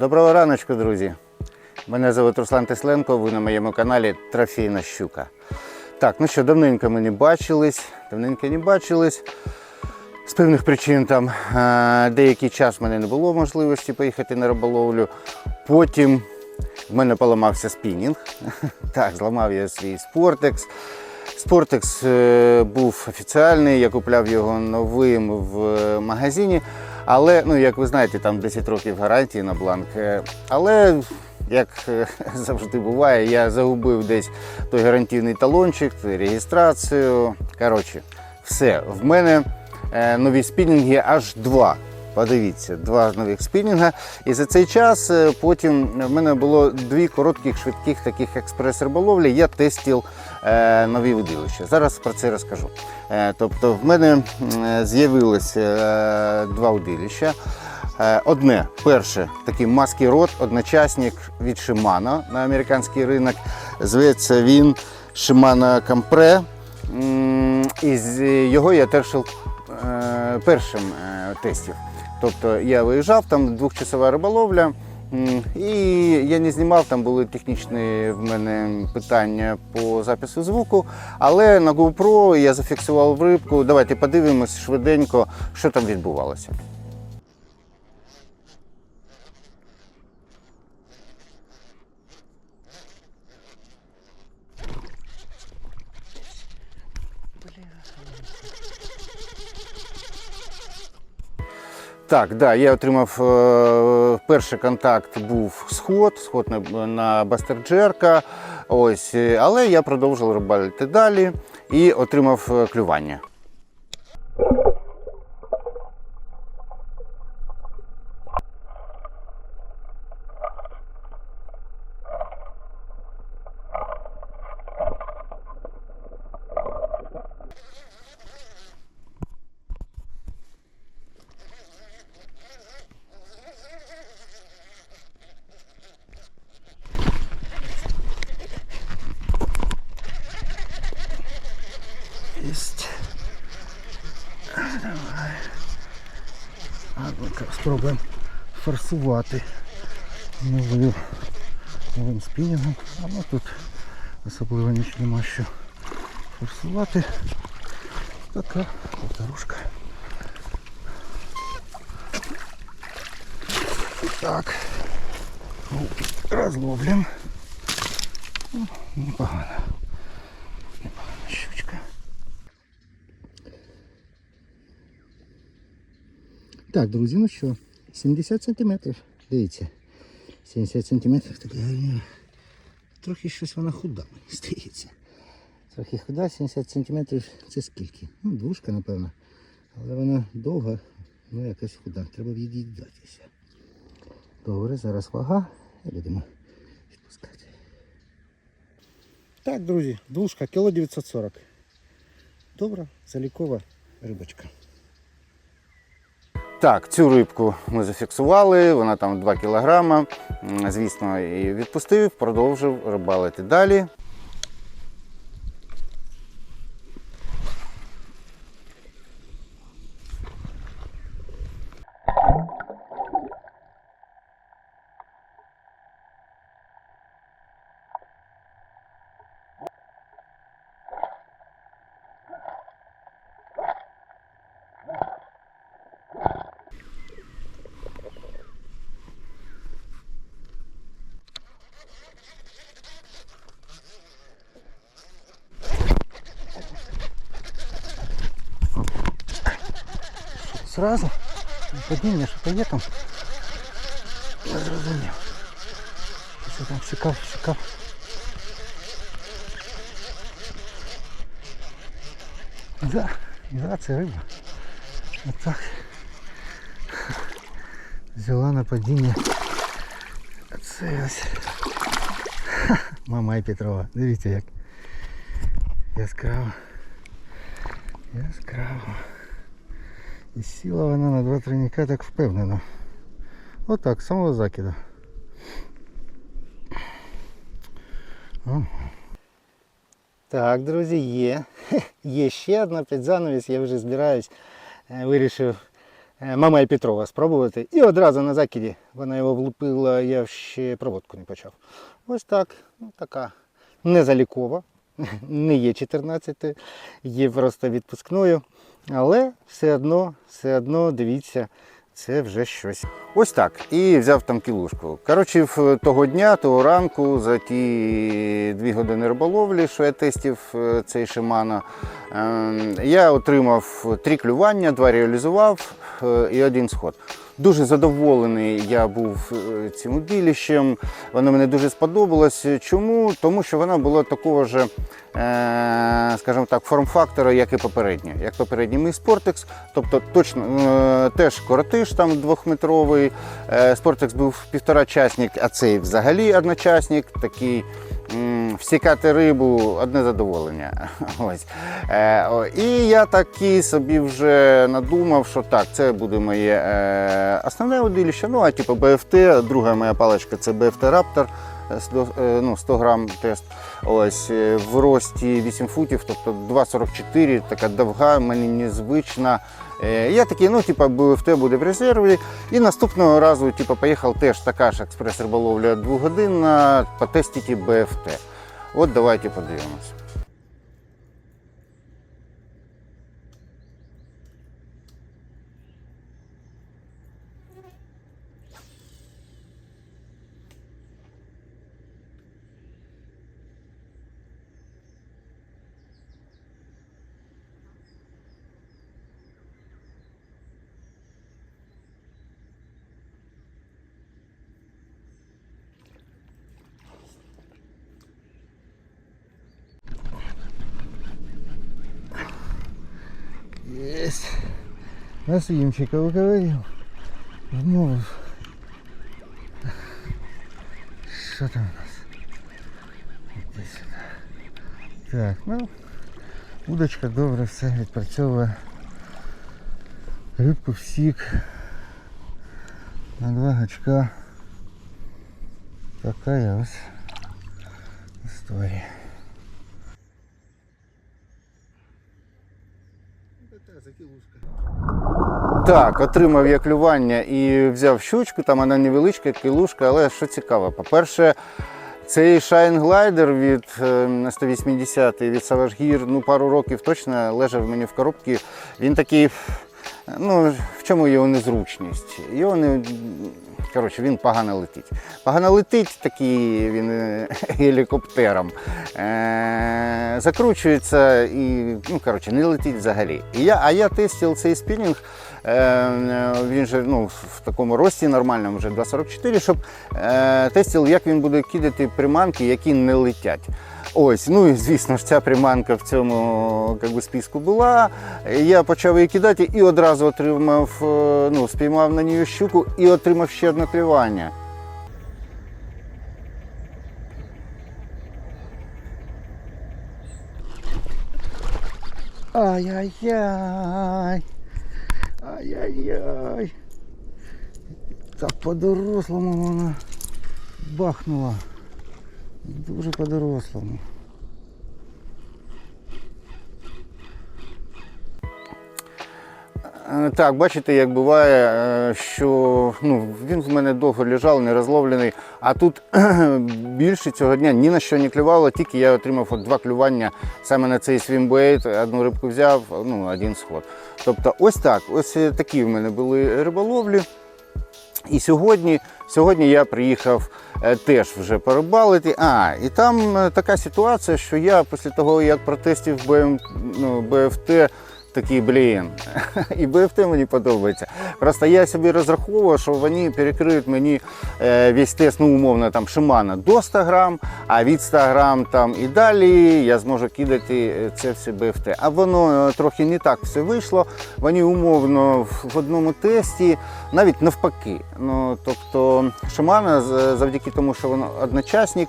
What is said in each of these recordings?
Доброго раночку, друзі. Мене звуть Руслан Тесленко, ви на моєму каналі Трофійна щука. Так, ну що, давненько ми не бачились, давненько не бачились. З певних причин там е, деякий час в мене не було можливості поїхати на риболовлю. Потім в мене поламався спінінг. Так, зламав я свій спортекс. Спортекс був офіціальний, я купляв його новим в е, магазині. Але, ну, як ви знаєте, там 10 років гарантії на бланк. Е, Але, як е, завжди буває, я загубив десь той гарантійний талончик, реєстрацію. Коротше, все. В мене е, нові спінінги аж два. Подивіться, два нових спінінга. І за цей час е, потім в мене було дві коротких, швидких таких експрес-риболовлі. Я тестив е, нові видилища. Зараз про це розкажу. Е, тобто, в мене е, з'явилося е, два удилища. Е, Одне, перше, такий маский рот, одночасник від Shimano на американський ринок. Зветься він Shimano Compre. І з його я тершив першим тестів. Тобто я виїжджав, там двохчасова риболовля. І я не знімав, там були технічні в мене питання по запису звуку. Але на GoPro я зафіксував рибку. Давайте подивимось швиденько, що там відбувалося. Так, да, я отримав е, перший контакт був сход, сход на, на Бастерджерка. Ось, але я продовжив рибалити далі і отримав е, клювання. Єсть. Давай. А ну-ка, спробуємо форсувати новим, новим спінінгом. А ну тут особливо нічого нема що форсувати. Така полторушка. Так. Розловлюємо. Ну, Непогано. Так, друзі, ну що, 70 сантиметрів. Дивіться. 70 сантиметрів, так я трохи щось вона худа, здається. Трохи худа, 70 сантиметрів це скільки? Ну, двушка, напевно. Але вона довга, ну якась худа. Треба від'їдатися. Добре, зараз вага і будемо відпускати. Так, друзі, двушка, кіло 940. Добра, залікова рибочка. Так, цю рибку ми зафіксували, вона там 2 кілограма. Звісно, і відпустив, продовжив рибалити далі. Сразу падіння, що то є там. Я зрозумів. Що там шукав, шукав. Да, да, це риба. Отак. Взяла на падіння. Це ось. Ха, Мама і Петрова. Дивіться як. Яскраво. Яскраво. І сіла вона на два тройника так впевнено. Отак, з самого закиду. О. Так, друзі, є. Є ще одна під занавіс, я вже збираюсь. Е, Вирішив е, Мама і Петрова спробувати. І одразу на закиді вона його влупила, я ще проводку не почав. Ось так, ну, така незалікова, не є 14, є просто відпускною. Але все одно, все одно, дивіться, це вже щось. Ось так. І взяв там кілушку. Коротше, того дня, того ранку, за ті дві години риболовлі, що я тестив е, цей Шимано, ем, я отримав три клювання, два реалізував е, і один сход. Дуже задоволений я був е, цим удилищем. Воно мені дуже сподобалось. Чому? Тому що воно було такого ж, е, скажімо так, форм-фактора, як і попереднє. Як попередній мій Спортекс. Тобто точно е, теж коротиш там двохметровий. Спортекс був півторачасник, а цей взагалі одночасник. Такий всікати рибу одне задоволення. Ось. Е, і я таки собі вже надумав, що так, це буде моє е, основне удилище. Ну, а типу БФТ, друга моя паличка це БФТ е, 100, е, ну, 100 грам тест. Ось е, в рості 8 футів, тобто 2,44, така довга, мені незвична. Е, Я такий, ну, типу, БФТ буде в резерві. І наступного разу, типу, поїхав теж така ж експрес-риболовля двогодинна, потестити БФТ. От давайте подивимось. Есть. На съемчика выговорил. Вмовив. Що там у нас? Іди сюди. Так, ну, удочка добре все відпрацьовує. Рибку всік. На два гачка. Така ось історія. Так, отримав я клювання і взяв щучку, там вона невеличка, кілушка, але що цікаво, по-перше, цей Shine Glider від е, 180 від Savage Gear, ну пару років точно лежав мені в коробці. Він такий, ну в чому його незручність? Його не. Коротше, він погано летить. Погано летить, такий він е, гелікоптером. Е, закручується і ну, коротше, не летить взагалі. І я, а я тестив цей спінінг. Е, він же ну, в такому рості нормальному, вже 2,44, щоб е, тестив, як він буде кидати приманки, які не летять. Ось, ну і звісно ж, ця приманка в цьому как би, списку була. Я почав її кидати і одразу отримав, е, ну, спіймав на неї щуку і отримав ще одне клювання. Ай-яй-яй. Ай-яй-яй. Так по-дорослому вона бахнула. Дуже по-дорослому. Е, Так, бачите, як буває, е, що ну, він в мене довго лежав, не розловлений, а тут більше цього дня ні на що не клювало, тільки я отримав от два клювання саме на цей свімбейт, одну рибку взяв, ну, один сход. Тобто ось так, ось такі в мене були риболовлі. І сьогодні, сьогодні я приїхав е, теж вже порибалити. А, і там е, така ситуація, що я після того, як протестів БМ, ну, БФТ, такий, блін, і БФТ мені подобається. Просто я собі розраховував, що вони перекриють мені е, весь тест, ну, умовно, там Шимана до 100 грам, а від 100 грам там і далі я зможу кидати е, це все БФТ. А воно е, трохи не так все вийшло. Вони умовно в- одному тесті, навіть навпаки. Ну, тобто Шимана завдяки тому, що воно одночасник,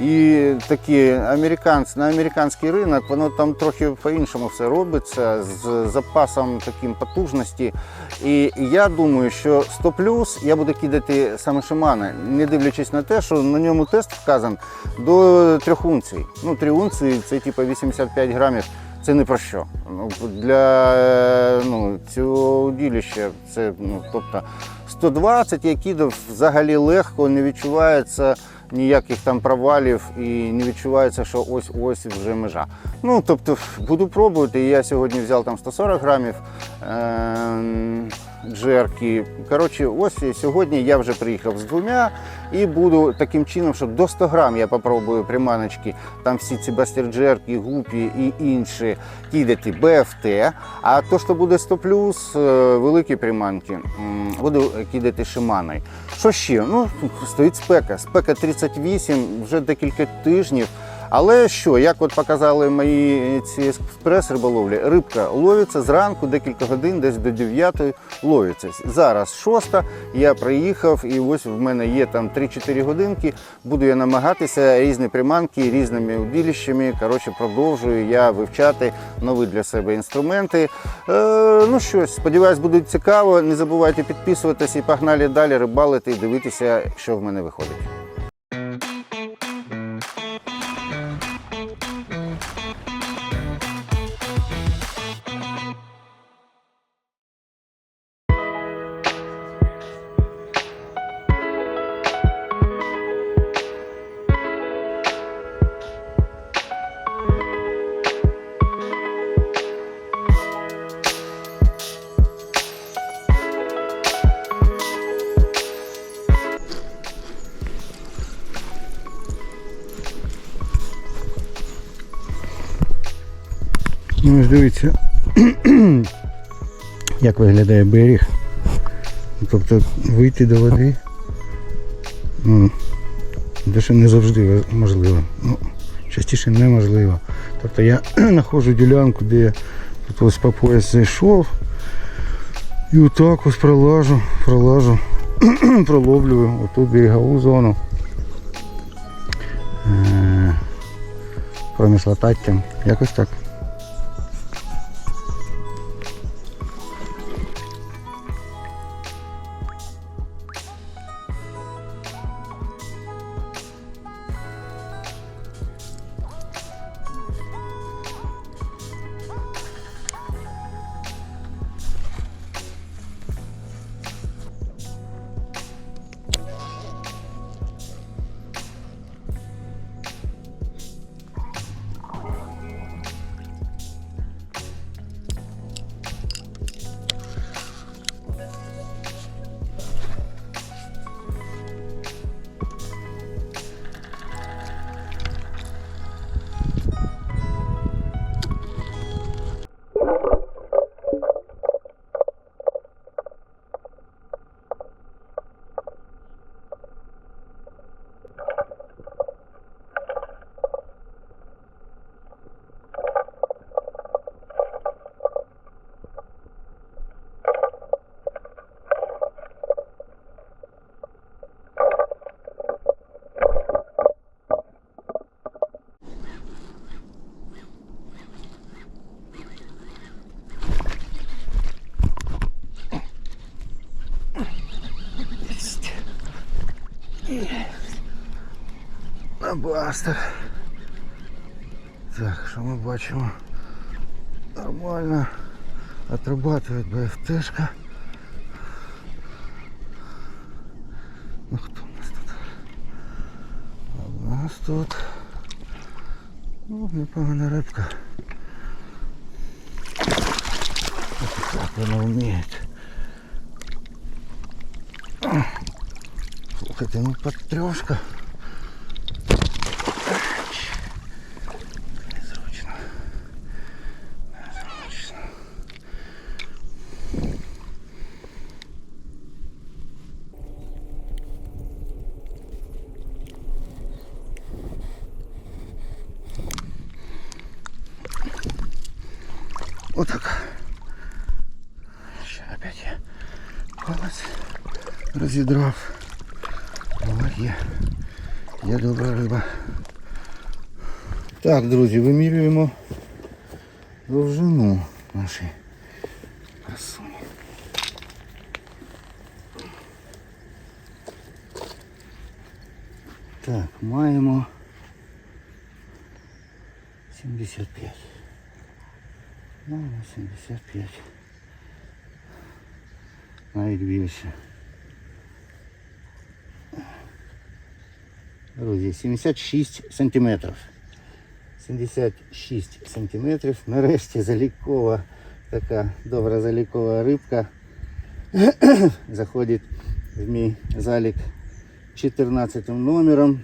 і такі американці на американський ринок, воно там трохи по-іншому все робиться з запасом таким потужності. І я думаю, що 100 плюс я буду кидати саме Шимана, не дивлячись на те, що на ньому тест вказан до 3 унцій. Ну, 3 унції це типу 85 грамів. це не про що. Ну, для е, ну, цього удилища це ну, тобто 120 я кидав взагалі легко, не відчувається ніяких там провалів і не відчувається, що ось ось вже межа. Ну тобто буду пробувати. Я сьогодні взяв там 140 грамів е- джерки. Коротше, ось сьогодні я вже приїхав з двома і буду таким чином, що до 100 грам я попробую приманочки, там всі ці бастер-джерки, гупі і інші кидати БФТ. А то, що буде 100 плюс, е, великі приманки, буду кидати шиманою. Що ще? Ну, стоїть спека. Спека 38 вже декілька тижнів. Але що, як от показали мої ці експрес риболовлі, рибка ловиться зранку декілька годин, десь до 9 ловиться. Зараз 6, я приїхав, і ось в мене є там 3-4 годинки. Буду я намагатися різні приманки, різними удилищами. Коротше, продовжую я вивчати нові для себе інструменти. Е, ну що, сподіваюсь, буде цікаво. Не забувайте підписуватися і погнали далі рибалити і дивитися, що в мене виходить. Ну ось дивіться, як виглядає берег. Тобто вийти до води. Ну, дещо не завжди можливо. Ну, частіше неможливо. Тобто я знаходжу ділянку, де тут ось по пояс зайшов. І отак ось пролажу, пролажу, проловлюю оту берегову зону. Е, Проміж. Якось так. На бастер. Так, що ми бачимо? Нормально. Отрабатывает БФТшка. Ну хто у нас тут? У нас тут. Ну, непогана рибка. Ось Так вона вміє. Слухайте, ну. Незручно. Незручно. Отак. Ще опять я палець розідрав. Але є. Є добра риба. Так, друзі, вимірюємо довжину нашої красуні. Так, маємо 75. Ну, 75. Навіть більше. Друзі, 76 сантиметрів. 76 сантиметрів. Нарешті залікова, така добра залікова рибка заходить в мій залік 14 номером.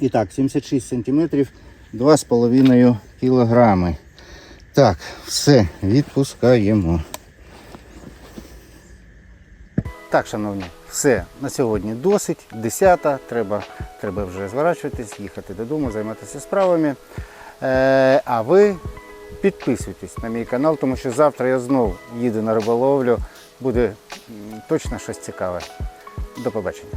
І так, 76 сантиметрів, 2,5 кілограми. Так, все, відпускаємо. Так, шановні, все на сьогодні досить. Десята. Треба, треба вже зворачуватись, їхати додому, займатися справами. Е, а ви підписуйтесь на мій канал, тому що завтра я знов їду на риболовлю. Буде точно щось цікаве. До побачення.